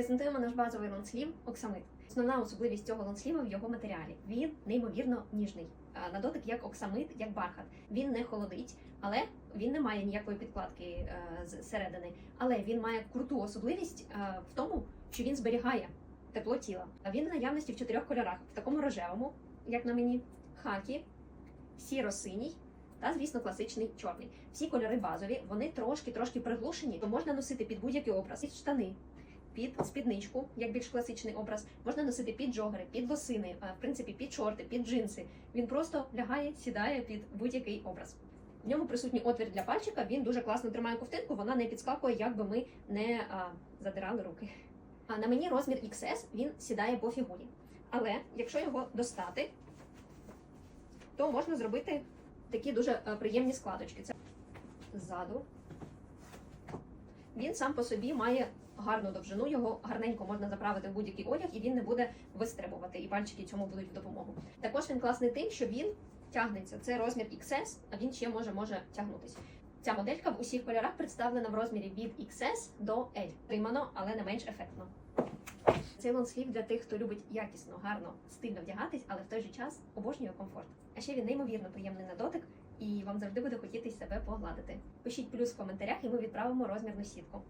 Презентуємо наш базовий лонслів Оксамит. Основна особливість цього лонсліва в його матеріалі. Він неймовірно ніжний. На дотик як оксамит, як бархат. Він не холодить, але він не має ніякої підкладки е, з середини. Але він має круту особливість е, в тому, що він зберігає тепло тіла. Він в наявності в чотирьох кольорах: в такому рожевому, як на мені, хакі, сіро-синій. Та, звісно, класичний чорний. Всі кольори базові, вони трошки-трошки приглушені, то можна носити під будь-який образ. Під штани, під спідничку, як більш класичний образ, можна носити під джогери, під лосини, в принципі, під шорти, під джинси. Він просто лягає, сідає під будь-який образ. В ньому присутній отвір для пальчика. Він дуже класно тримає ковтинку, вона не підскакує, як би ми не а, задирали руки. А на мені розмір XS, він сідає по фігурі. Але якщо його достати, то можна зробити такі дуже приємні складочки. Це ззаду. Він сам по собі має гарну довжину, його гарненько можна заправити в будь-який одяг, і він не буде вистрибувати, і пальчики цьому будуть в допомогу. Також він класний тим, що він тягнеться. Це розмір XS, а він ще може може тягнутися. Ця моделька в усіх кольорах представлена в розмірі від XS до L. Тримано, але не менш ефектно. Цей лонслів для тих, хто любить якісно, гарно, стильно вдягатись, але в той же час обожнює комфорт. А ще він неймовірно приємний на дотик, і вам завжди буде хотіти себе погладити. Пишіть плюс в коментарях, і ми відправимо розмірну сітку.